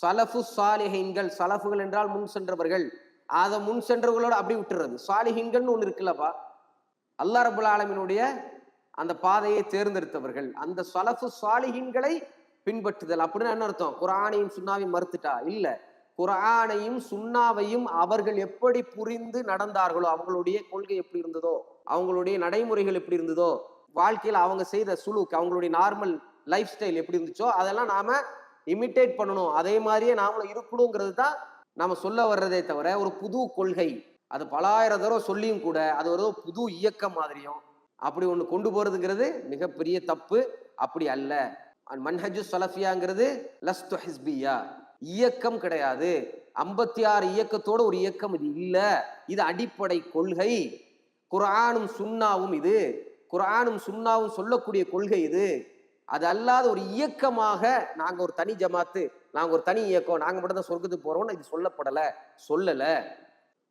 சலஃபு சாலிஹீன்கள் சலஃபுகள் என்றால் முன் சென்றவர்கள். அதை முன் சென்றவர்களோட அப்படி விட்டுறது. சாலிஹீன்கள்னு ஒன்று இருக்குல்லப்பா. அல்லா ரபுல் ஆலமினுடைய அந்த பாதையை தேர்ந்தெடுத்தவர்கள். அந்த சலஃபு சாலிஹீன்களை பின்பற்றுதல். அப்படின்னு என்ன அர்த்தம்? குரானையும் சுண்ணாவையும் மறுத்துட்டா? இல்ல. குரானையும் சுண்ணாவையும் அவர்கள் எப்படி புரிந்து நடந்தார்களோ அவங்களுடைய கொள்கை எப்படி இருந்ததோ அவங்களுடைய நடைமுறைகள் எப்படி இருந்ததோ வாழ்க்கையில் அவங்க செய்த சுலுக் அவங்களுடைய நார்மல் லைஃப் ஸ்டைல் எப்படி இருந்துச்சோ அதெல்லாம் நாம இமிட்டேட் பண்ணணும். அதே மாதிரியே நாமளும் இருக்கணுங்கிறது தான் நாம சொல்ல வர்றதே தவிர ஒரு புது கொள்கை. அது பலாயிரம் தடவை சொல்லியும் கூட அது ஒரு புது இயக்கம் மாதிரியும் அப்படி ஒன்று கொண்டு போறதுங்கிறது மிகப்பெரிய தப்பு. அப்படி அல்ல. மன்ஹஜு சலஃபியாங்கிறது லஸ்து ஹிஸ்பியா. இயக்கம் கிடையாது. ஐம்பத்தி ஆறு இயக்கத்தோட ஒரு இயக்கம் இது இல்ல. இது அடிப்படை கொள்கை. குரானும் சுன்னாவும் இது. குரானும் சுன்னாவும் சொல்லக்கூடிய கொள்கை இது. அது அல்லாத ஒரு இயக்கமாக நாங்கள் ஒரு தனி ஜமாத்து நாங்கள் ஒரு தனி இயக்கம் நாங்கள் மட்டும் தான் சொர்க்கத்துக்கு போறோம்னு இது சொல்லப்படலை சொல்லலை.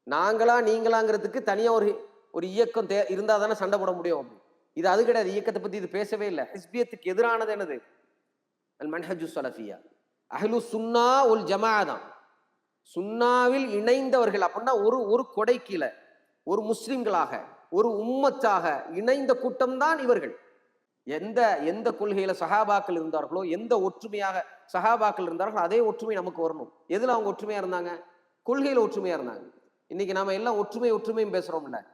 நாங்களா நீங்களாங்கிறதுக்கு தனியாக ஒரு ஒரு இயக்கம் தே இருந்தால் தானே சண்டை போட முடியும் இது அது கிடையாது இயக்கத்தை பற்றி இது பேசவே இல்லை. ஹிஸ்பியத்துக்கு எதிரானது என்னது? அல் மன்ஹஜு சலஃபியா. அஹ்லு சுன்னா உல் ஜமா தான் சுன்னாவில் இணைந்தவர்கள் அப்படின்னா ஒரு ஒரு கொடை கீழே ஒரு முஸ்லிம்களாக ஒரு உம்மத்தாக இணைந்த கூட்டம் தான் இவர்கள். எந்த எந்த கொள்கையில சஹாபாக்கள் இருந்தார்களோ எந்த ஒற்றுமையாக சஹாபாக்கள் இருந்தார்களோ அதே ஒற்றுமை நமக்கு வரணும். எதுல அவங்க ஒற்றுமையா இருந்தாங்க? கொள்கையில ஒற்றுமையா இருந்தாங்க. இன்னைக்கு நாம எல்லாம் ஒற்றுமை ஒற்றுமையும் பேசுறோம்ல.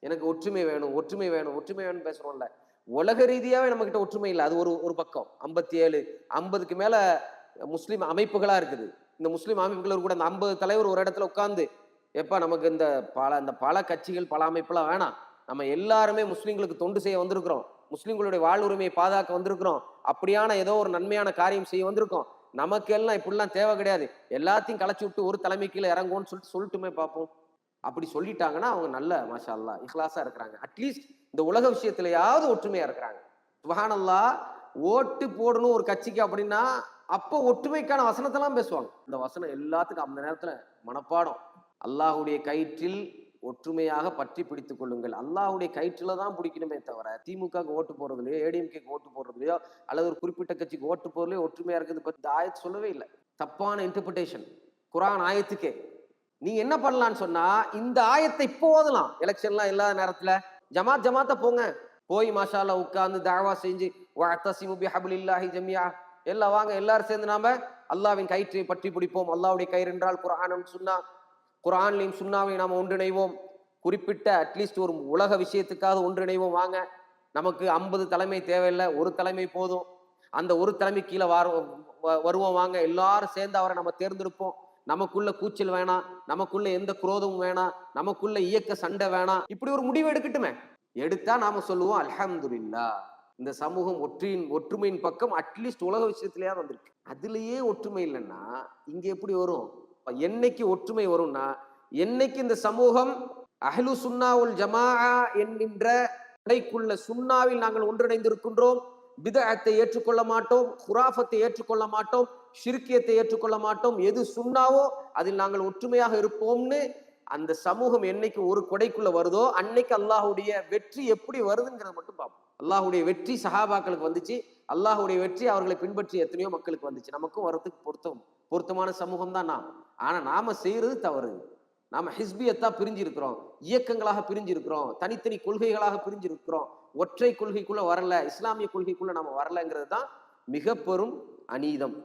எனக்கு ஒற்றுமை வேணும் ஒற்றுமை வேணும் ஒற்றுமை வேணும் பேசுறோம்ல. உலக ரீதியாவே நம்ம கிட்ட ஒற்றுமை இல்லை. அது ஒரு ஒரு பக்கம். ஐம்பத்தி ஏழு ஐம்பதுக்கு மேல முஸ்லீம் அமைப்புகளா இருக்குது. இந்த முஸ்லீம் அமைப்புகள் கூட அந்த ஐம்பது தலைவர் ஒரு இடத்துல உட்காந்து எப்பா நமக்கு இந்த பல இந்த பல கட்சிகள் பல அமைப்புலாம் வேணாம். நம்ம எல்லாருமே முஸ்லீம்களுக்கு தொண்டு செய்ய வந்திருக்கிறோம். முஸ்லிம்களுடைய வாழ்வுரிமையை பாதுகாக்க வந்திருக்கிறோம். அப்படியான ஏதோ ஒரு நன்மையான காரியம் செய்ய வந்திருக்கோம். நமக்கு எல்லாம் இப்படிலாம் தேவை கிடையாது. எல்லாத்தையும் களைச்சி விட்டு ஒரு தலைமை கீழே இறங்குவோம்னு சொல்லிட்டு சொல்லட்டுமே பார்ப்போம். அப்படி சொல்லிட்டாங்கன்னா அவங்க நல்ல மாஷா அல்லா இஹ்லாஸா இருக்கிறாங்க. அட்லீஸ்ட் இந்த உலக விஷயத்திலேயாவது ஒற்றுமையா இருக்கிறாங்க. சுபஹானல்லா ஓட்டு போடணும் ஒரு கட்சிக்கு அப்படின்னா அப்போ ஒற்றுமைக்கான வசனத்தெல்லாம் பேசுவாங்க. இந்த வசனம் எல்லாத்துக்கும் அந்த நேரத்துல மனப்பாடம். அல்லாஹுடைய கயிற்றில் ஒற்றுமையாக பற்றி பிடித்துக் கொள்ளுங்கள். அல்லாஹுடைய கயிற்றுல தான் பிடிக்கணுமே தவிர திமுக ஓட்டு போறதுலையோ ஏடிஎம்கேக்கு ஓட்டு போடுறதுலையோ அல்லது ஒரு குறிப்பிட்ட கட்சிக்கு ஓட்டு போறதுலையோ ஒற்றுமையா இருக்கிறது பத்தி இந்த ஆயத்து சொல்லவே இல்லை. தப்பான இன்டர்பிரிட்டேஷன் குரான் ஆயத்துக்கே. நீ என்ன பண்ணலாம்னு சொன்னா இந்த ஆயத்தை இப்போ ஓதலாம் எலெக்ஷன்லாம் இல்லாத நேரத்துல. ஜமாத் ஜமாத்த போங்க. போய் மாஷால உட்கார்ந்து தாவா செஞ்சு வஅத்தஸிமு ஜமியா எல்லாம் வாங்க எல்லாரும் சேர்ந்து நாம அல்லாவின் கயிற்றை பற்றி பிடிப்போம். அல்லாவுடைய கயிறு என்றால் குரானும் சொன்னா குரான்லையும் சுண்ணாவையும் நாம் ஒன்றிணைவோம். குறிப்பிட்ட அட்லீஸ்ட் ஒரு உலக விஷயத்துக்காக ஒன்றிணைவோம். வாங்க நமக்கு ஐம்பது தலைமை தேவையில்லை. ஒரு தலைமை போதும். அந்த ஒரு தலைமை கீழே வர வ- வருவோம். வாங்க எல்லாரும் சேர்ந்து அவரை நம்ம தேர்ந்தெடுப்போம். நமக்குள்ள கூச்சல் வேணாம். நமக்குள்ள எந்த குரோதமும் வேணாம். நமக்குள்ள இயக்க சண்டை வேணாம். இப்படி ஒரு முடிவு எடுக்கட்டுமே. எடுத்தா நாம சொல்லுவோம் அலமதுல்லா இந்த சமூகம் ஒற்றியின் ஒற்றுமையின் பக்கம் அட்லீஸ்ட் உலக விஷயத்திலேயே வந்திருக்கு. அதுலயே ஒற்றுமை இல்லைன்னா இங்க எப்படி வரும்? என்னைக்கு ஒற்றுமை வரும்னா என்னைக்கு இந்த சமூகம் அஹ்லு சுன்னா உல் ஜமா என்கின்ற உடைக்குள்ள சுன்னாவில் நாங்கள் ஒன்றிணைந்திருக்கின்றோம் விதத்தை ஏற்றுக்கொள்ள மாட்டோம் குராஃபத்தை ஏற்றுக்கொள்ள மாட்டோம் ஷிர்கியத்தை ஏற்றுக்கொள்ள மாட்டோம் எது சுன்னாவோ அதில் நாங்கள் ஒற்றுமையாக இருப்போம்னு அந்த சமூகம் என்னைக்கு ஒரு கொடைக்குள்ள வருதோ அன்னைக்கு அல்லாஹ்வுடைய வெற்றி எப்படி வருதுங்கிறத மட்டும் பார்ப்போம். அல்லாஹுடைய வெற்றி சஹாபாக்களுக்கு வந்துச்சு. அல்லாஹுடைய வெற்றி அவர்களை பின்பற்றி எத்தனையோ மக்களுக்கு வந்துச்சு. நமக்கும் வரத்துக்கு பொருத்தம். பொருத்தமான சமூகம் தான் நாம். ஆனா நாம செய்யறது தவறு. நாம ஹிஸ்பியத்தா பிரிஞ்சிருக்கிறோம். இயக்கங்களாக பிரிஞ்சிருக்கிறோம். தனித்தனி கொள்கைகளாக பிரிஞ்சிருக்கிறோம். ஒற்றை கொள்கைக்குள்ள வரல. இஸ்லாமிய கொள்கைக்குள்ள நாம வரலங்கிறது தான் மிக பெரும் அநீதம்.